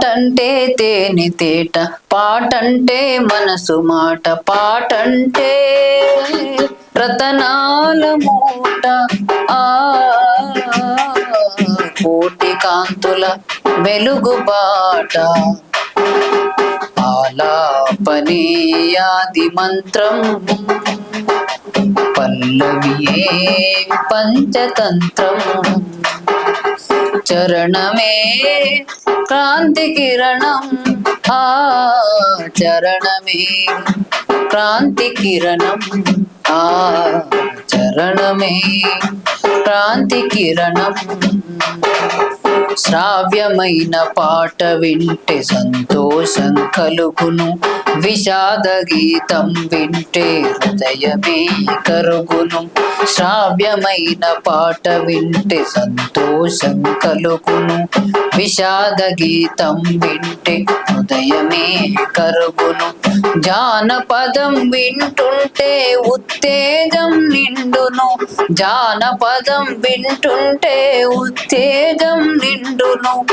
పాటంటే తేనె తేట పాటంటే మనసు మాట పాటంటే రతనాల మూట. ఆ కోటి కాంతుల వెలుగు బాట. ఆలాపనీయాది మంత్రం. పల్లవియే పంచతంత్రం. చరణమే క్రాంతి కిరణం ఆ చరణమే క్రాంతి కిరణం ఆ చరణమే క్రాంతి కిరణం శ్రావ్యమైన పాట వింటే సంతోషం కలుగును విషాద గీతం వింటే హృదయమే కరుగును. శ్రావ్యమైన పాట వింటే సంతోషం కలుగును. విషాద గీతం వింటే హృదయమే కరుగును. జానపదం వింటుంటే ఉత్తేజం నిండును. జానపదం వింటుంటే ఉత్తేజం నిండును.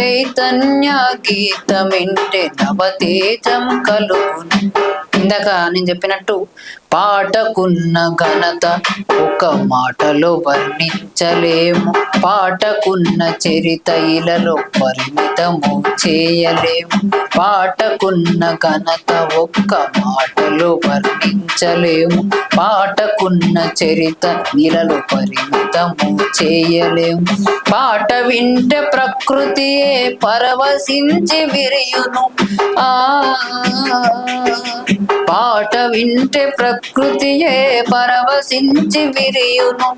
చైతన్య గీతమింటే నవతేజం కలు కలుగును ఇందాక నేను చెప్పినట్టు పాటకున్న ఘనత ఒక మాటలో వర్ణించలేము. పాటకున్న చరిత ఇలలో పరిమితము చేయలేము. పాటకున్న ఘనత ఒక్క మాటలో వర్ణించలేము. పాటకున్న చరిత ఇలలో పరిమితము చేయలేము. పాట వింటే ప్రకృతియే పరవశించి విరియును. ఆ పాట వింటే ప్రకృతియే పరవశించి విరియును.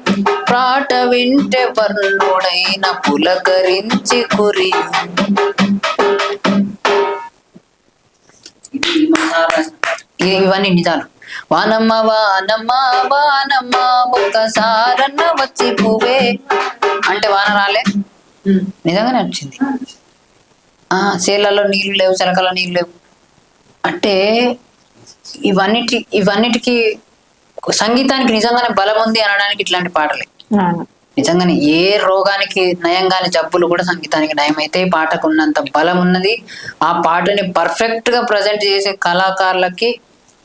పాట వింటే వర్ణుడైన పులకరించి కురియును. ఇవన్నీ నిజాలు. వానమ్మ వానమ్మ వానమ్మ ఒక్కసారన్న వచ్చి పువ్వే. అంటే వాన రాలే? నిజంగానే వచ్చింది. ఆ చేలలో నీళ్ళు లేవు చిలకలో నీళ్ళు లేవు. అంటే ఇవన్నిటి ఇవన్నిటికి సంగీతానికి నిజంగానే బలం ఉంది అనడానికి ఇట్లాంటి పాటలే. నిజంగానే ఏ రోగానికి నయంగాని జబ్బులు కూడా సంగీతానికి నయమైతే పాటకు ఉన్నంత బలం ఉన్నది. ఆ పాటని పర్ఫెక్ట్గా ప్రజెంట్ చేసే కళాకారులకి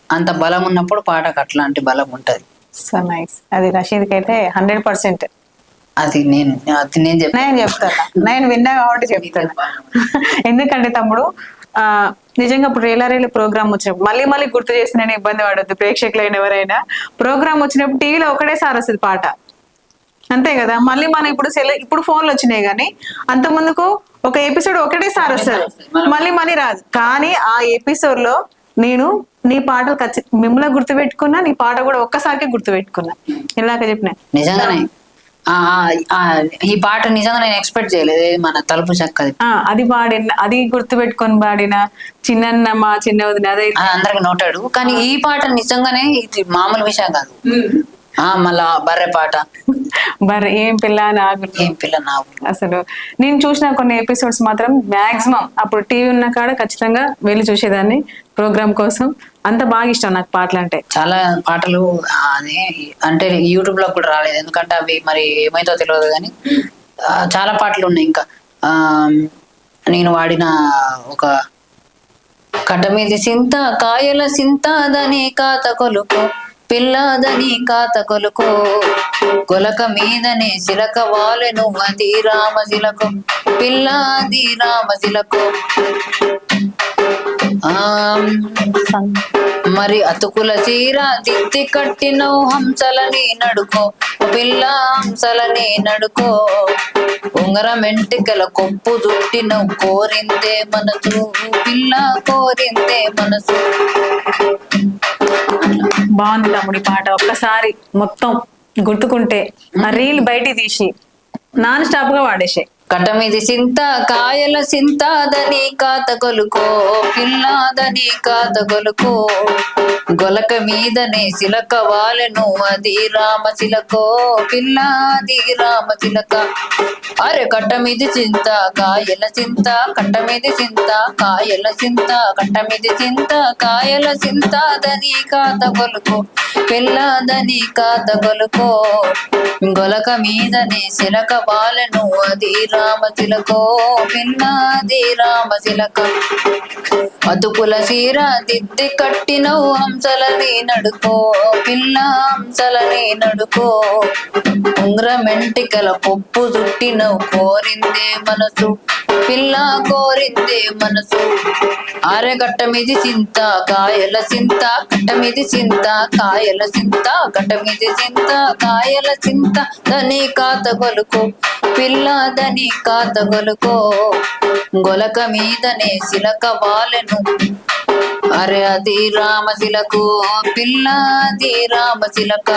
అంత బలం ఉన్నప్పుడు పాటకు అట్లాంటి బలం ఉంటది. So nice. అది రషీద్కి అయితే హండ్రెడ్ పర్సెంట్. అది నేను అది నేను చెప్తాను. నేను విన్నా కాబట్టి చెప్తాను. ఎందుకంటే తమ్ముడు ఆ నిజంగా ఇప్పుడు రేలారేల ప్రోగ్రామ్ వచ్చినప్పుడు మళ్ళీ మళ్ళీ గుర్తు చేసి నేను ఇబ్బంది పడద్దు ప్రేక్షకులైన ఎవరైనా. ప్రోగ్రామ్ వచ్చినప్పుడు టీవీలో ఒకటేసారి వస్తుంది పాట. అంతే కదా? మళ్ళీ మనం ఇప్పుడు సెల్ ఇప్పుడు ఫోన్లు వచ్చినాయి కానీ అంత ముందుకు ఒక ఎపిసోడ్ ఒకటేసారి వస్తుంది. మళ్ళీ మళ్ళీ రాదు. కానీ ఆ ఎపిసోడ్లో నేను నీ పాటలు ఖచ్చితంగా మిమ్మల్ని గుర్తుపెట్టుకున్నా నీ పాట కూడా ఒక్కసారికి గుర్తుపెట్టుకున్నా. ఇలాగ చెప్పిన. నిజంగానే. ఈ పాట నిజంగా నేను ఎక్స్పెక్ట్ చేయలేదు. మన తలుపు చక్కది. ఆ అది పాడిన అది గుర్తు పెట్టుకొని పాడిన చిన్న మా చిన్న వదిన అదే అది అందరికి నోటాడు. కానీ ఈ పాట నిజంగానే ఇది మామూలు విషయం కాదు. మళ్ళా బర్రె పాట. బర్ ఏం పిల్ల నాకు ఏం పిల్ల నావు అసలు నేను చూసిన కొన్ని ఎపిసోడ్స్ మాత్రం మాక్సిమం అప్పుడు టీవీ ఉన్న కాడ ఖచ్చితంగా వెళ్ళి చూసేదాన్ని. ప్రోగ్రామ్ కోసం? అంత బాగా ఇష్టం నాకు పాటలు అంటే చాలా పాటలు అది అంటే యూట్యూబ్లో కూడా రాలేదు. ఎందుకంటే అవి మరి ఏమైతో తెలియదు కానీ చాలా పాటలు ఉన్నాయి ఇంకా. ఆ నేను వాడిన ఒక కట్ట మీద సింత కాయల సింతాదని కాత కొలుకో పిల్లదని కాత కొలుకో. కొలక మీదనే సిలక వాలెను అది రామ సిలకు పిల్లది రామ మరి అతుకుల చీర దిద్ది కట్టినవు హంసలని నడుకో పిల్ల హంసలని నడుకో. ఉంగరం ఎంటికల కొప్పు చుట్టినవు కోరిందే మనసు పిల్ల కోరిందే మనసు. బాగుంది తమ్ముడి పాట. ఒక్కసారి మొత్తం గుర్తుకుంటే ఆ రీల్ బయటికి తీసి నాన్ స్టాప్గా వాడేసాయి కటమిది సింత కాయల సింతాదని కాత కొలుకో పిల్లాదని కాత కొలుకో. గొలక మీదనే సిలక వాలెను. అది రామ చిలకో పిల్లాది రామ చిలక. అరే కట్ట మీది చింత కాయల చింత కట్ట మీది చింత కాయల చింత కట్ట మీది చింత కాయల చింత. దని కాత గొలుకో పిల్లాదని కాత గొలుకో గొలక మీదనే సిలక బాలెను అది రామ చిలకో పిల్లాది రామ చిలక. అతుకుల సీర దిద్ది కట్టినవు చలని నడుకో పిల్ల హంసలని నడుకో ఉంగరమెంటికల పొప్పు చుట్టిన కోరిందే మనసు పిల్ల కోరిందే మనసు. ఆరెగట్ట మీది చింత కాయల చింత కట్ట మీది చింత కాయల చింత కట్ట మీది చింత కాయల చింత. దని కాత గొలుకో పిల్ల దని కాత గొలుకో గొలక మీదనే శిలక వాలెను. అరే అది రామశిల పిల్లకు పిల్లాది రామచిలక.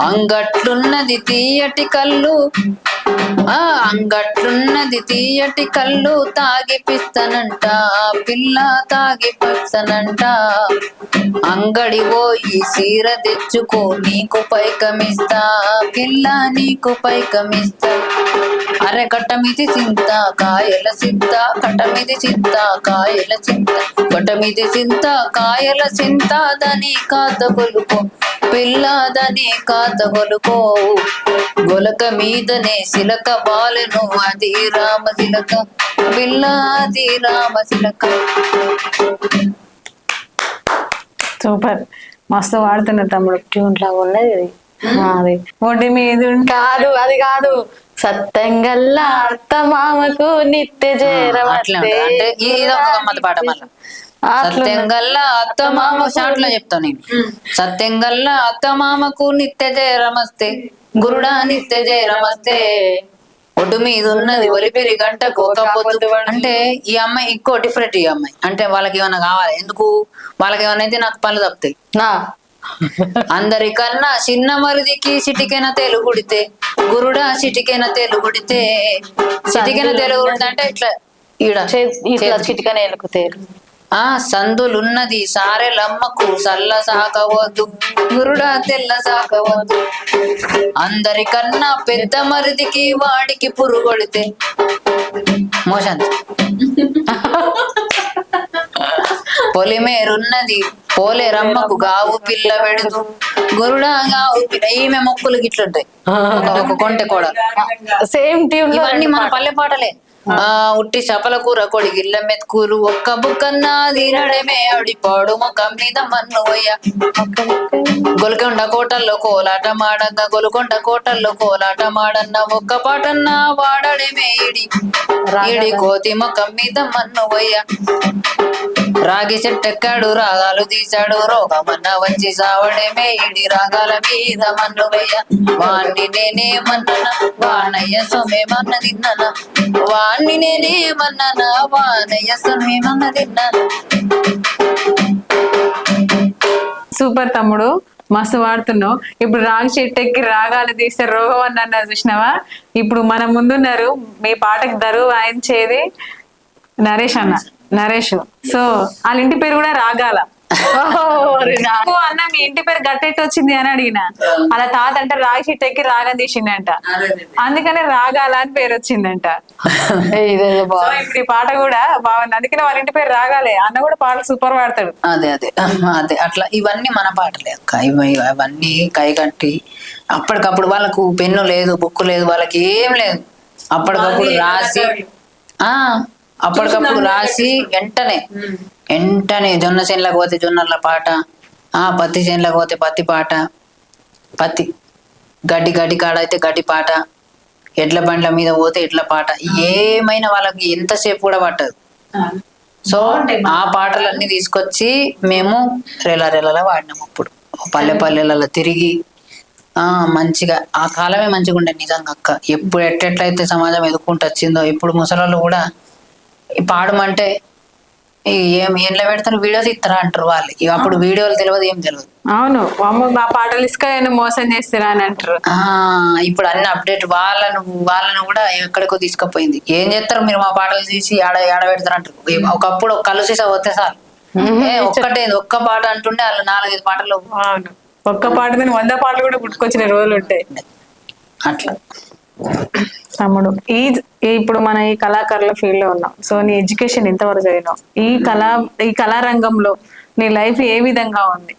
అంగట్లున్నది తీయటి కళ్ళు ఆ అంగట్లున్నది తీయటి కళ్ళు తాగిపిస్తానంట పిల్ల తాగిపిస్తానంట. అంగడి పోయి సీర తెచ్చుకో నీకు పైకమిస్తా పిల్ల నీకు పైకమిస్తా. అరే కట్ట మీది చింత కాయల చింత కట్ట మీది చింత కాయల చింత కట్ట మీది చింత కాయల చింత దని కాత కొలుకో. పిల్ల దని కాత కొలుకో గొలక మీదనే సిలక బాలెను అది రామ సిలక పిల్ల అది రామ సిలక సూపర్. మస్తు వాడుతున్నా తమ్ముడు ట్యూన్ లాగా ఉన్నది ఇది. అది ఒడ్డు మీద కాదు అది కాదు. సత్యంగల్లా అత్త మామకు నిత్య ఉంటది. అంటే పాట మళ్ళా. సత్యంగల్లా అత్త మామ షార్ట్లో చెప్తాను నేను. సత్యంగల్లా అత్త మామకు నిత్య జయ రమస్తే. గురుడా నిత్య జయ రమస్తే. ఒడ్డు మీద ఉన్నది ఒలిపిరి గంట అంటే ఈ అమ్మాయి ఇంకో డిఫరెంట్ ఈ అమ్మాయి. అంటే వాళ్ళకి ఏమైనా కావాలి? ఎందుకు? వాళ్ళకి ఏమైనా అయితే నాకు పనులు తప్పుతాయి. అందరికన్నా చిన్న మరిదికి సిటికెన తెలుగుడితే గురుడా సిటికెన తెలుగుడితే సిటికెన తెలుగుడితే అంటే ఇట్లా ఈడ ఇట్లా. చిటికనే ఎలుకుతారు ఆ సందులున్నది సారెలమ్మకు సల్ల సాకవద్దు గురుడా తెల్ల సాకవద్దు అందరికన్నా పెద్ద మరిదికి వాడికి పురుగొడితే. మోషన్ పొలిమేరున్నది పోలేరమ్మకు గావు పిల్ల పెడుదు గురుడా గావు ఈమె మొక్కులు గిట్లుంటాయి. కొంటె కూడా సేమ్ ఇవన్నీ మన పల్లె పాటలే. ఆ ఉట్టి చపల కూర కొడి గిల్ల మెత్కూరు ఒక్క బుక్కన్నా తినడమే ఆవిడి పాడు ముఖం మీద మన్నువయ్య గొలకొండ కోటల్లో కోలాట మాడంగా గొలకొండ కోటల్లో కోలాట మాడన్న ఒక్క పాటన్నా వాడడమే ఇడి. ఇడి కోతి ముఖం మీద మన్నువయ్య రాగి చెట్టెక్కాడు రాగాలు తీశాడు రోగమన్న వచ్చి సావడమే ఇడి. రాగాల మీద మన్నువయ్య వాణ్ణి నేనేమన్ననా వానయ్య సొమేమన్న తిన్ననా వానయ్య సూపర్ తమ్ముడు మస్తు వాడుతున్నావు. ఇప్పుడు రాగి చెట్టెక్కి రాగాలు తీస్తే రోగం అని అన్నారు చూసినావా? ఇప్పుడు మన ముందున్నారు మీ పాటకు దరువు వాయించేది నరేష్ అన్న నరేష్. సో వాళ్ళ ఇంటి పేరు కూడా రాగాల. అన్న మీ ఇంటి పేరు గట్టెట్టు వచ్చింది అని అడిగిన. అలా తాత అంటే రాగి చెట్టెక్కి రాగం తీసిండంట. అందుకనే రాగాల అని పేరు వచ్చిందంట. ఇప్పుడు ఈ పాట కూడా బాగుంది. అందుకనే వాళ్ళ ఇంటి పేరు రాగాలే. అన్న కూడా పాటలు సూపర్ పాడతాడు. అదే అదే. అదే. అట్లా ఇవన్నీ మన పాటలే అక్క. అవన్నీ కైగట్టి అప్పటికప్పుడు వాళ్ళకు పెన్ను లేదు బుక్ లేదు వాళ్ళకి ఏం లేదు. అప్పటికప్పుడు రాసి ఆ అప్పటికప్పుడు రాసి వెంటనే వెంటనే జొన్న చేనులకు పోతే జొన్నల పాట ఆ పత్తి చేనులకు పోతే పత్తి పాట పత్తి గడ్డి గడ్డి కాడ అయితే గడ్డి పాట ఎడ్ల బండ్ల మీద పోతే ఎడ్ల పాట ఏమైనా వాళ్ళకి ఎంతసేపు కూడా పట్టదు. సో ఆ పాటలన్నీ తీసుకొచ్చి మేము రెల రెలలా వాడినాం అప్పుడు. పల్లె పల్లెలలో తిరిగి ఆ మంచిగా ఆ కాలమే మంచిగా ఉండే నిజంగా అక్క. ఎప్పుడు ఎట్టెట్లయితే సమాజం ఎదుర్కొంటూ వచ్చిందో ఇప్పుడు ముసలాళ్ళు కూడా పాడమంటే ఏం ఏంలో పెడతారు వీడియో తీస్తారా అంటారు వాళ్ళు. ఇక అప్పుడు వీడియోలు తెలియదు ఏం తెలియదు అవును. మా పాటలు ఇసుక మోసం చేస్తారా అని అంటారు. ఆ ఇప్పుడు అన్ని అప్డేట్ వాళ్ళను వాళ్ళను కూడా ఎక్కడికో తీసుకుపోయింది. ఏం చేస్తారు మీరు మా పాటలు తీసి ఆడ ఆడ పెడతారు అంటారు. ఒకప్పుడు ఒక కలు సీసా పోతే సార్ ఒక్కటే ఒక్క పాట అంటుండే వాళ్ళు నాలుగైదు పాటలు. ఒక్క పాట వంద పాటలు కూడా పుట్టుకొచ్చిన రోజులు ఉంటాయి. అట్లా. తమ్ముడు. ఈ ఇప్పుడు మన ఈ కళాకారుల ఫీల్డ్లో ఉన్నాం. సో నీ ఎడ్యుకేషన్ ఎంతవరకు చదివినావు? ఈ కళా ఈ కళారంగంలో నీ లైఫ్ ఏ విధంగా ఉంది?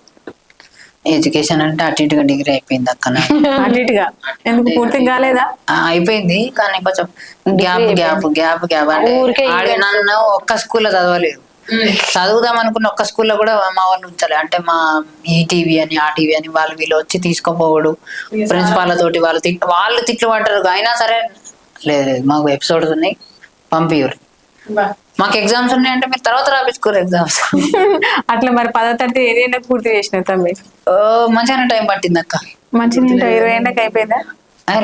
ఎడ్యుకేషన్ అంటే అటు ఇటుగా డిగ్రీ అయిపోయింది అక్క నాది. అటు ఇటుగా? ఎందుకు? పూర్తి కాలేదా? ఆ, అయిపోయింది కానీ కొంచెం గ్యాప్ గ్యాప్ గ్యాప్ గ్యాప్ అంటే ఊరికే ఆడ నన్ను ఒక్క స్కూల్లో చదవలేదు. చదువుదాం అనుకున్న ఒక్క స్కూల్లో కూడా మా వాళ్ళు ఉంచలే. అంటే మా ఈ టీవీ అని ఆ టీవీ అని వాళ్ళు వీళ్ళు వచ్చి తీసుకోపోవడు. ప్రిన్సిపాల్ తోటి వాళ్ళు తిట్ వాళ్ళు తిట్లు పడ్డారు అయినా సరే లేదు లేదు మాకు ఎపిసోడ్స్ ఉన్నాయి. పంపియరు మాకు ఎగ్జామ్స్ ఉన్నాయంటే మీరు తర్వాత రాపించుకోరు ఎగ్జామ్స్. అట్లా మరి పదో తరగతి ఏదైనా పూర్తి చేసిన తమ్మి? మంచిగానే టైం పట్టింది అక్క. మంచి ఇరవై ఏళ్ళకి అయిపోయిందా?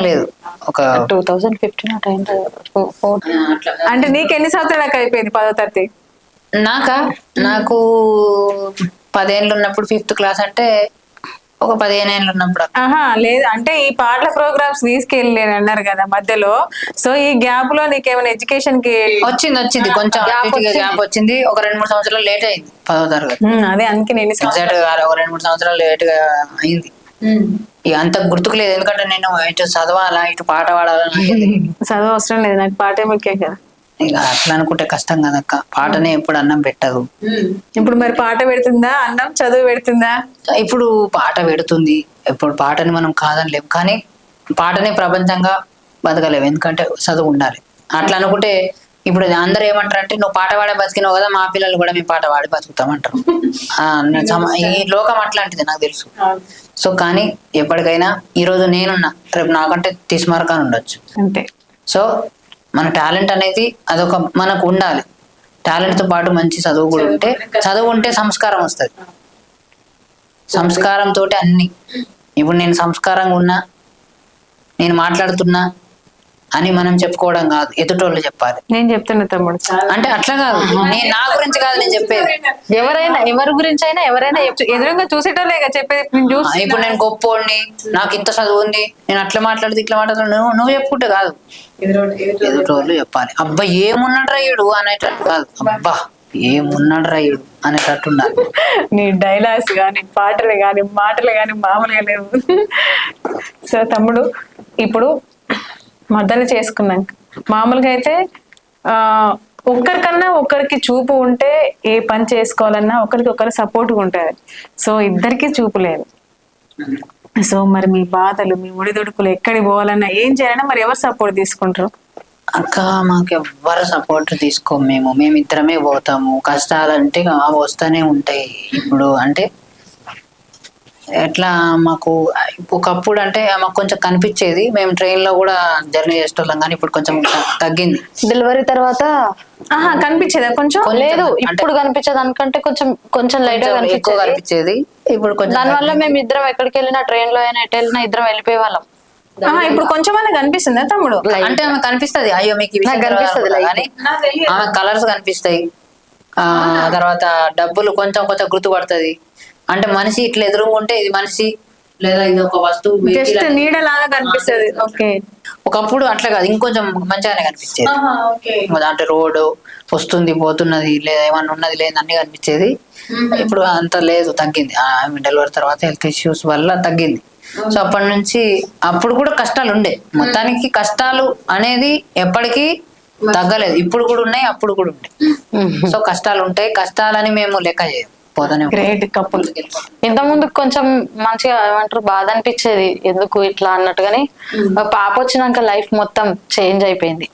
లేదు. ఒక టూ థౌజండ్ ఫిఫ్టీన్ అంటే నీకు ఎన్ని సంవత్సరాలకు అయిపోయింది పదో తరగతి? నాకా? నాకు పదేళ్ళు ఉన్నప్పుడు ఫిఫ్త్ క్లాస్ అంటే ఒక పదిహేను ఏళ్ళు ఉన్నప్పుడు. ఆహా లేదు. అంటే ఈ పాటల ప్రోగ్రామ్స్ తీసుకెళ్ళలేని అన్నారు కదా మధ్యలో. సో ఈ గ్యాప్లో నీకేమైనా ఎడ్యుకేషన్కి వచ్చింది వచ్చింది. కొంచెం గ్యాప్ వచ్చింది? ఒక రెండు మూడు సంవత్సరాలు లేట్ అయింది పదో తరగతి. అదే అందుకే నేను ఎగ్జాక్ట్గా ఒక రెండు మూడు సంవత్సరాలు లేట్గా అయింది ఇక అంత గుర్తుకు లేదు. ఎందుకంటే నేను ఇటు చదవాలా ఇటు పాట పాడాలా నాకు. చదువు అవసరం లేదు. నాకు పాటే ముఖ్యం కదా. ఇక అట్లా అనుకుంటే కష్టం కదక్క. పాటనే ఎప్పుడు అన్నం పెట్టదు. ఇప్పుడు మరి పాట పెడుతుందా? అన్నం చదువు పెడుతుందా? ఇప్పుడు పాట పెడుతుంది. ఇప్పుడు పాటని మనం కాదనలేం కానీ పాటనే ప్రపంచంగా బతకలేము ఎందుకంటే చదువు ఉండాలి. అట్లా అనుకుంటే ఇప్పుడు అందరూ ఏమంటారు అంటే నువ్వు పాట పాడే బతికినావు కదా మా పిల్లలు కూడా మేము పాట పాడి బతుకుతామంటారు. ఈ లోకం అట్లాంటిది నాకు తెలుసు. సో కానీ ఎప్పటికైనా ఈ రోజు నేనున్నా. రేపు నాకంటే తీసుమార్కాన్ని ఉండొచ్చు అంతే. సో మన టాలెంట్ అనేది అదొక మనకు ఉండాలి. టాలెంట్తో పాటు మంచి చదువు కూడా ఉంటే చదువు ఉంటే సంస్కారం వస్తుంది. సంస్కారంతో అన్ని. ఇప్పుడు నేను సంస్కారంగా ఉన్నా నేను మాట్లాడుతున్నా అని మనం చెప్పుకోవడం కాదు. ఎదుటోళ్ళు చెప్పాలి. నేను చెప్తున్నా తమ్ముడు. అంటే అట్లా కాదు. నేను నా గురించి కాదు నేను చెప్పేది. ఎవరైనా ఎవరి గురించి అయినా ఎవరైనా ఎదురుగా చూసేటోళ్ళే కదా చెప్పేది. ఇప్పుడు నేను గొప్పోడిని నాకు ఇంత చదువు ఉంది నేను అట్లా మాట్లాడితే ఇట్లా మాట్లాడుతున్నా. నువ్వు నువ్వు చెప్పుకుంటే కాదు. ఎదుటోళ్ళు చెప్పాలి. అబ్బా ఏమున్నాడు ఈడు అనేటట్టు కాదు. అబ్బా ఏమున్నాడు ఈడు అనేటట్టు నీ డైలాగ్స్ కానీ పాటలు కానీ మాటలు కానీ మామూలుగా లేవు. సో తమ్ముడు ఇప్పుడు మద్దలు చేసుకున్నాక మామూలుగా అయితే ఆ ఒక్కరికన్నా ఒక్కరికి చూపు ఉంటే ఏ పని చేసుకోవాలన్నా ఒకరికి ఒకరు సపోర్ట్గా ఉంటుంది సో ఇద్దరికి చూపు లేదు. సో మరి మీ బాధలు మీ ఒడిదుడుకులు ఎక్కడికి పోవాలన్నా ఏం చేయాలన్నా మరి ఎవరు సపోర్ట్ తీసుకుంటారు? అక్క మాకు ఎవ్వరు సపోర్ట్ తీసుకోము మేము. మేమిద్దరమే పోతాము. కష్టాలంటే వస్తూనే ఉంటాయి. ఇప్పుడు అంటే ఎట్లా మాకు ఒకప్పుడు అంటే మాకు కొంచెం కనిపించేది. మేము ట్రైన్లో కూడా జర్నీ చేసేటోళ్ళం కానీ ఇప్పుడు కొంచెం తగ్గింది. డెలివరీ తర్వాత ఆహా కనిపించేదా కొంచెం? లేదు ఇప్పుడు కనిపించదు అనుకంటే కొంచెం కొంచెం లైట్గా కనిపించేది. ఇప్పుడు కొంచెం దాని వల్ల మేము ఇద్దరం ఎక్కడికి వెళ్ళినా ట్రైన్లో అయినా ఎటు వెళ్ళినా ఇద్దరం వెళ్ళిపోయే వాళ్ళం. ఇప్పుడు కొంచెం అన్న కనిపిస్తుందా తమ్ముడు? అంటే ఆమె కనిపిస్తది. అయ్యో మీకు కనిపిస్తది ఆమె కలర్స్ కనిపిస్తాయి. ఆ తర్వాత డబ్బులు కొంచెం కొంచెం గుర్తుపడుతుంది. అంటే మనిషి ఇట్లా ఎదురుగా ఉంటే ఇది మనిషి లేదా ఇది ఒక వస్తువు జస్ట్. నీడలాగా కనిపిస్తుంది. ఓకే ఒకప్పుడు అట్లా కాదు ఇంకొంచెం మంచిగానే కనిపించేది. అంటే రోడ్డు వస్తుంది పోతున్నది లేదా ఏమన్నా ఉన్నది లేదు అన్ని కనిపించేది. ఇప్పుడు అంత లేదు తగ్గింది. డెలివరీ తర్వాత హెల్త్ ఇష్యూస్ వల్ల తగ్గింది. సో అప్పటి నుంచి అప్పుడు కూడా కష్టాలు ఉండే. మొత్తానికి కష్టాలు అనేది ఎప్పటికీ తగ్గలేదు. ఇప్పుడు కూడా ఉన్నాయి అప్పుడు కూడా ఉంటాయి సో కష్టాలు ఉంటాయి. కష్టాలని మేము లెక్క చేయం పోతానే. గ్రేట్ కపుల్ ఇంత ముందు కొంచెం మంచిగా ఏమంటారు బాధ అనిపించేది ఎందుకు ఇట్లా అన్నట్టుగాని పాప వచ్చినాక లైఫ్ మొత్తం చేంజ్ అయిపోయింది.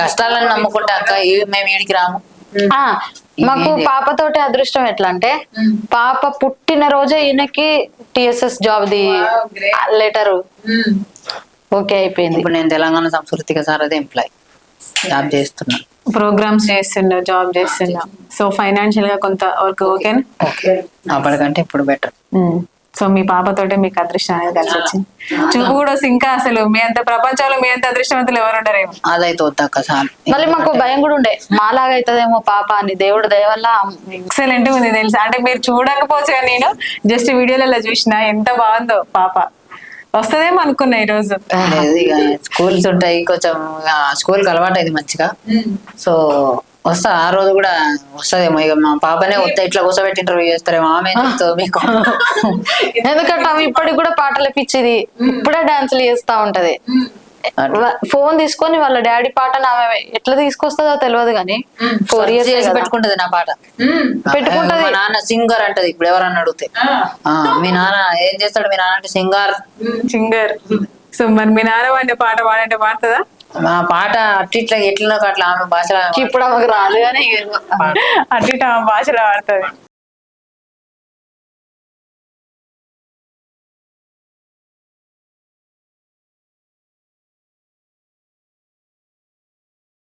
కష్టాలను నమ్ముకుంటే అక్క ఏ- మేము ఈడికి రాము. మాకు పాపతోటి అదృష్టం ఎట్లా అంటే పాప పుట్టిన రోజే ఈయనకి TSS job the letter okay అయిపోయింది. ఇప్పుడు నేను తెలంగాణ సాంస్కృతిక సారథి ఎంప్లాయ్ జాబ్ చేస్తున్నా. ప్రోగ్రామ్స్ చేస్తున్నా జాబ్ చేస్తున్నా సో ఫైనాన్షియల్గా కొంత వర్క్ ఓకేనా? ఓకే అప్పటికంటే ఇప్పుడు బెటర్ సో మీ పాపతోటే మీకు అదృష్టం అనేది కలిసి వచ్చింది చూపు కూడా ఇంకా అసలు మీ అంత ప్రపంచంలో మీ అంత అదృష్టవంతులు ఎవరు ఉండరేమో అదైతే వద్దాక మళ్ళీ మాకు భయం కూడా ఉండే. మాలాగా అవుతుందేమో పాప అని దేవుడు దయ వల్ల ఎక్సలెంట్ ఉంది తెలుసా? అంటే మీరు చూడకపోవచ్చు నేను జస్ట్ వీడియోలలో చూసిన ఎంత బాగుందో పాప. వస్తుందేమో అనుకున్నా ఈ రోజు ఇక స్కూల్స్ ఉంటాయి కొంచెం స్కూల్కి అలవాటు అయింది మంచిగా సో వస్తా ఆ రోజు కూడా వస్తదేమో ఇక మా పాపనే వస్తే ఇట్లా కూర్చోబెట్టి ఇంటర్వ్యూ చేస్తారేమో ఆమె చెప్తావు మీకు. ఎందుకంటే ఆమె ఇప్పటికి కూడా పాటలు పిచ్చిది. ఇప్పుడే డాన్సులు చేస్తా ఉంటది. ఫోన్ తీసుకొని వాళ్ళ డాడీ పాటను ఆమె ఎట్లా తీసుకొస్తుందో తెలియదు కానీ ఫోర్ ఇయర్స్ చేసి పెట్టుకుంటది నా పాట. పెట్టుకుంటది. నాన్న సింగర్ అంటది ఇప్పుడు ఎవరన్నా అడిగితే. ఆ, మీ నాన్న ఏం చేస్తాడు? మీ నాన్న అంటే సింగర్. సింగర్. సో మరి మీ నాన్న వాడిన పాట పాడంటే పాడుతుందా? మా పాట అట్లా ఇట్లా ఎట్లనో అట్లా ఆమె భాషలో ఆమె ఇప్పుడు ఆమెకు రాదు కానీ అటు ఇటు ఆ భాషలో పాడుతుంది.